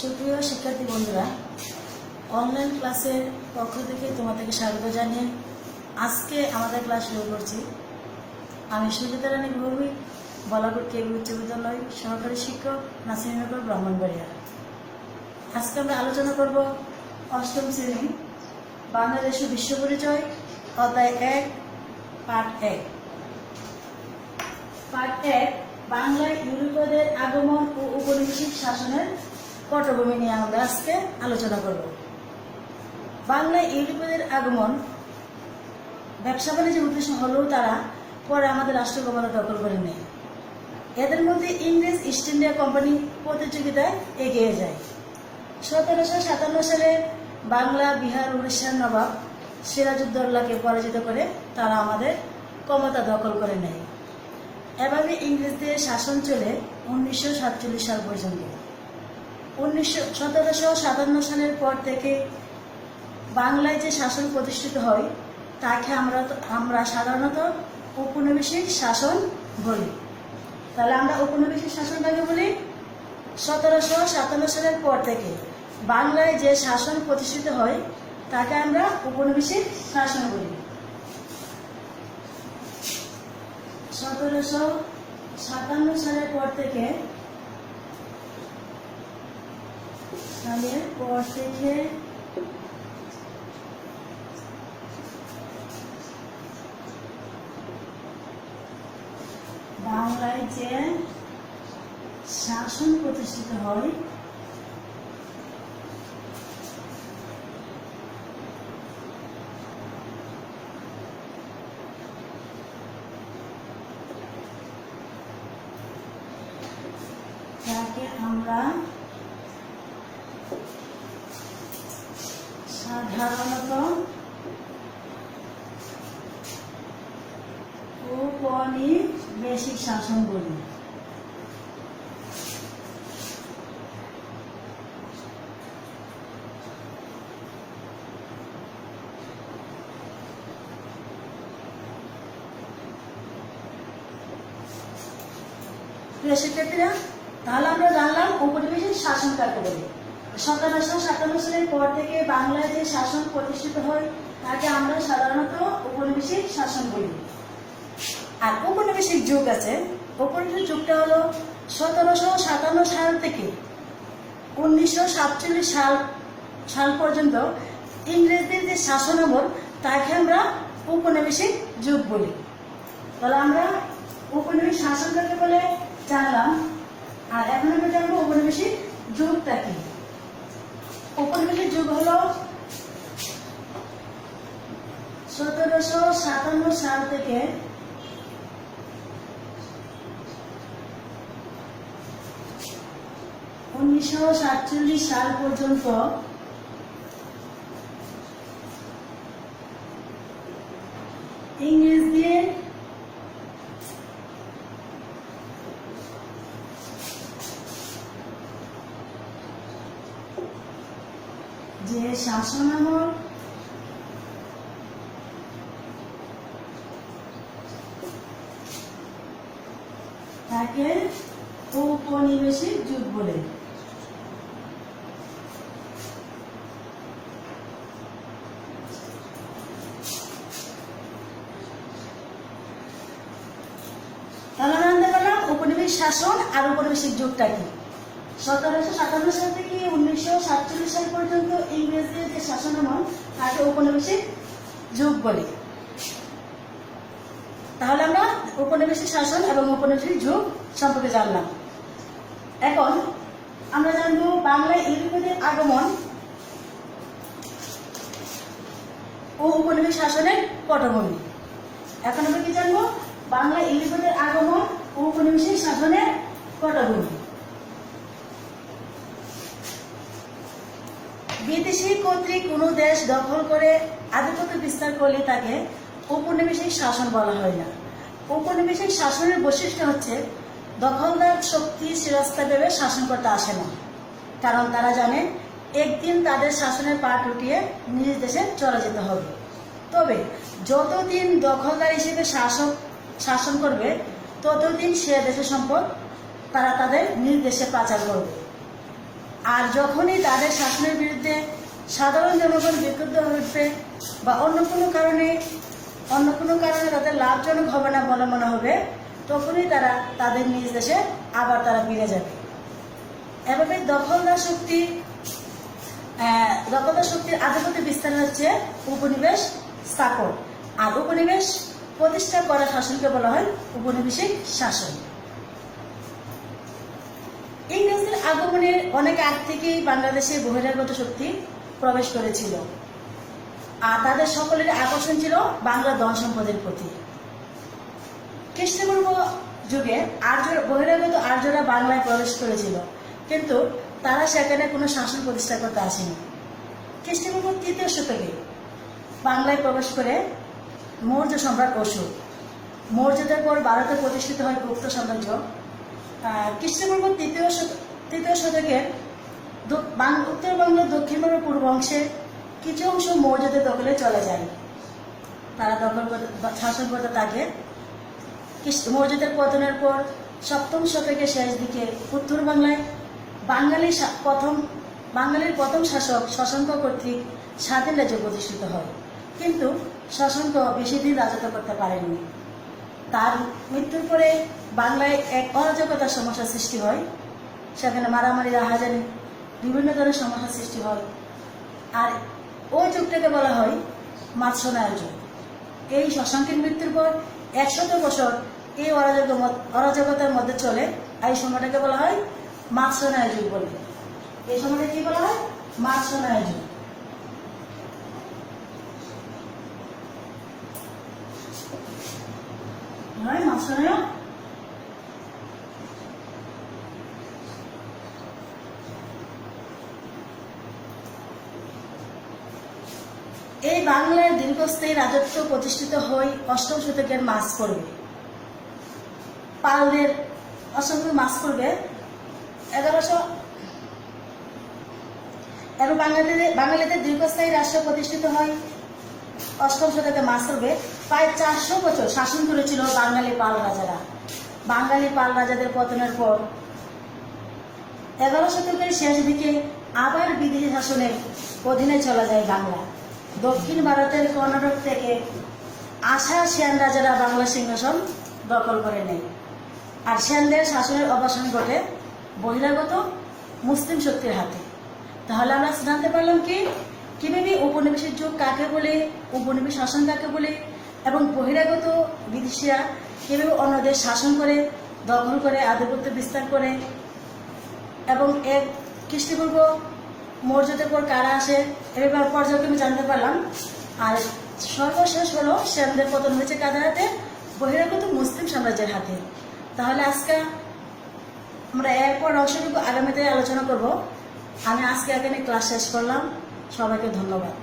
সুপ্রিয় শিক্ষার্থী বন্ধুরা অনলাইন ক্লাসের পক্ষ থেকে তোমাদেরকে স্বাগত জানিয়ে আজকে আমাদের ক্লাস শুরু করছি। আমি সুজিতা রানী ভৌমিক বলাপুর কে উচ্চ বিদ্যালয় সহকারী শিক্ষক নাসিরনগর ব্রাহ্মণবাড়িয়া। আজকে আমরা আলোচনা করব অষ্টম শ্রেণি, বাংলাদেশ বিশ্ব পরিচয়, অধ্যায় এক, পাঠ এক। পাঠ এক, বাংলায় ইউরোপীয়দের আগমন ও উপনিবেশিক শাসনের পটভূমি নিয়ে আমরা আজকে আলোচনা করব। বাংলায় ইউরোপীয়দের আগমন, ব্যবসা বাণিজ্যের উদ্দেশ্য হলেও তারা পরে আমাদের রাষ্ট্র ক্ষমতা দখল করে নেয়। এদের মধ্যে ইংরেজ, ইস্ট ইন্ডিয়া কোম্পানি প্রতিযোগিতায় এগিয়ে যায়। সতেরোশো সাতান্ন সালে বাংলা, বিহার, উড়িষ্যার নবাব সিরাজউদ্দৌলাকে পরাজিত করে তারা আমাদের ক্ষমতা দখল করে নেয়। এভাবে ইংরেজদের শাসন চলে উনিশশো সাতচল্লিশ সাল পর্যন্ত। উনিশশো সতেরোশো সাতান্ন সালের পর থেকে বাংলায় যে শাসন প্রতিষ্ঠিত হয়, তাকে আমরা আমরা সাধারণত ঔপনিবেশিক শাসন বলি। তাহলে আমরা ঔপনিবেশিক শাসন কাকে বলি? সতেরোশো সাতান্ন সালের পর থেকে বাংলায় যে শাসন প্রতিষ্ঠিত হয়, তাকে আমরা ঔপনিবেশিক শাসন বলি। সতেরোশো সাতান্ন সালের পর থেকে সালের পর থেকে বাংলায় যে শাসন প্রতিষ্ঠিত হয় আমরা সাধারণত ঔপনিবেশিক শাসন বলি শিক্ষার্থীরা তাহলে আমরা জানলাম উপনিবেশিক শাসন কাকে বলে? সতেরোশো সাতান্ন সালের পর থেকে বাংলায় যে শাসন প্রতিষ্ঠিত হয়, তাকে আমরা সাধারণত ঔপনিবেশিক শাসন বলি। আর ঔপনিবেশিক যুগ আছে। ঔপনিবেশিক যুগটা হলো সতেরোশো সাতান্ন সাল থেকে উনিশশো সাতচল্লিশ সাল সাল পর্যন্ত ইংরেজদের যে শাসন আমল, তাকে আমরা ঔপনিবেশিক যুগ বলি। তাহলে আমরা ঔপনিবেশিক শাসন কাকে বলে জানলাম। আর এখন আমরা জানব ঔপনিবেশিক যুগটা কি। ঔপনিবেশিক যুগ হলো সতেরোশো সাতান্ন সাল থেকে উনিশশো সাতচল্লিশ সাল পর্যন্ত ইংরেজদের যে শাসনামল। তাকে ঔপনিবেশিক যুগ বলে। তাহলে আমরা জানতে পারলাম ঔপনিবেশিক শাসন আর ঔপনিবেশিক যুগটা কি? সতেরোশো সাতান্ন সাল থেকে উনিশশো সাতচল্লিশ সাল পর্যন্ত ইংরেজদের যে শাসনামল, তাকে ঔপনিবেশিক যুগ বলে। তাহলে আমরা ঔপনিবেশিক শাসন এবং ঔপনিবেশিক যুগ সম্পর্কে জানলাম। এখন আমরা জানব বাংলায় ইউরোপীয়দের আগমন ও উপনিবেশ শাসনের পটভূমি। এখন আমরা কি জানব? বাংলা ইউরোপীয়দের আগমন ও উপনিবেশিক শাসনের পটভূমি। বিদেশি কর্তৃক কোনো দেশ দখল করে আধিপত্য বিস্তার করলে তাকে ঔপনিবেশিক শাসন বলা হয় না। ঔপনিবেশিক শাসনের বৈশিষ্ট্য হচ্ছে, দখলদার শক্তি চিরস্থায়ীভাবে শাসন করতে আসে না। কারণ তারা জানে, একদিন তাদের শাসনের পা টুটিয়ে নিজ দেশে চলে যেতে হবে। তবে যতদিন দখলদার হিসেবে শাসক, শাসন করবে, ততদিন সে দেশের সম্পদ তারা তাদের নিজ দেশে পাচার করবে। আর যখনই তাদের শাসনের বিরুদ্ধে সাধারণ জনগণ বিক্ষুব্ধ উঠবে বা অন্য কোনো কারণে, অন্য কোনো কারণে তাদের লাভজনক হবে না বলে মনে হবে, তখনই তারা তাদের নিজ দেশে আবার তারা ফিরে যাবে। এভাবে দখলদার শক্তি দখলদার শক্তির আধিপত্য বিস্তার হচ্ছে উপনিবেশ স্থাপন। আর উপনিবেশ প্রতিষ্ঠা করা শাসনকে বলা হয় উপনিবেশিক শাসন। ইংরেজদের আগমনের অনেক আগ থেকেই বাংলাদেশে বহিরাগত শক্তি প্রবেশ করেছিল। আর তাদের সকলের আকর্ষণ ছিল বাংলা ধন সম্পদের প্রতি। খ্রিস্টপূর্ব যুগে আর্য, বহিরাগত আর্যরা বাংলায় প্রবেশ করেছিল। কিন্তু তারা সেখানে কোনো শাসন প্রতিষ্ঠা করতে আসেনি। খ্রিস্টপূর্ব তৃতীয় শতকে বাংলায় প্রবেশ করে মৌর্য সম্রাট অশোক। মৌর্যদের পর ভারতে প্রতিষ্ঠিত হয় গুপ্ত সাম্রাজ্য। খ্রিস্টপূর্ব তৃতীয় তৃতীয় শতকের উত্তরবঙ্গের দক্ষিণবঙ্গ পূর্ব অংশে কিছু অংশ মৌর্যদের দখলে চলে যায়। তারা দখল করতে শাসন করতে থাকে। মৌর্যদের পতনের পর সপ্তম শতকের শেষ দিকে উত্তর বাংলায় বাঙালি প্রথম বাঙালির প্রথম শাসক শশাঙ্ক কর্তৃক স্বাধীন রাজ্য প্রতিষ্ঠিত হয়। কিন্তু শশাঙ্ক বেশি দিন রাজত্ব করতে পারেননি। তার মৃত্যুর পরে বাংলায় এক অরাজকতার সমস্যার সৃষ্টি হয়। সেখানে মারামারি রাহাজানি বিভিন্ন ধরনের সমস্যার সৃষ্টি হয়। আর ওই যুগটাকে বলা হয় মাৎসনায় যুগ। এই শশাঙ্কের মৃত্যুর পর একশত বছর এই অরাজক অরাজকতার মধ্যে চলে এই সময়টাকে বলা হয় মাৎসনায় যুগ বলে। এই সময়টা কি বলা হয়? মাৎসনায় যুগ। হয় মাৎসনায় এই বাংলার দীর্ঘস্থায়ী রাজত্ব প্রতিষ্ঠিত হয় অষ্টম শতকের মাস পড়বে পালদের অষ্টম মাস পড়বে এগারোশো এবং বাঙালিদের বাঙালিদের দীর্ঘস্থায়ী রাষ্ট্র প্রতিষ্ঠিত হয় অষ্টম শতকে মাস পড়বে প্রায় চারশো বছর শাসন করেছিল বাঙালি পাল রাজারা। বাঙালি পাল রাজাদের পতনের পর এগারো শতকের শেষ দিকে আবার বিদেশি শাসনের অধীনে চলে যায় বাংলা। দক্ষিণ ভারতের কর্ণাটক থেকে আসা সেন রাজারা বাংলা সিংহাসন দখল করে নেয়। আর সেনদের শাসনের অবসান ঘটে বহিরাগত মুসলিম শক্তির হাতে। তাহলে আমরা জানতে পারলাম কি? কীভাবে উপনিবেশের যুগ কাকে বলে উপনিবেশ শাসন কাকে বলে, এবং বহিরাগত বিদেশিরা কীভাবে অন্যদের শাসন করে, দখল করে, আধিপত্য বিস্তার করে, এবং এক খ্রিস্টপূর্ব মৌর্যদের পর কারা আসে এবার পর্যায়ক্রমে জানতে পারলাম। আর সর্বশেষ হলো শ্যামদের পতন হয়েছে কাদের হাতে? বহিরাগত মুসলিম সাম্রাজ্যের হাতে। তাহলে আজকে আমরা এরপর অংশটুকু আগামীতে আলোচনা করব। আমি আজকে এখানে ক্লাস শেষ করলাম। সবাইকে ধন্যবাদ।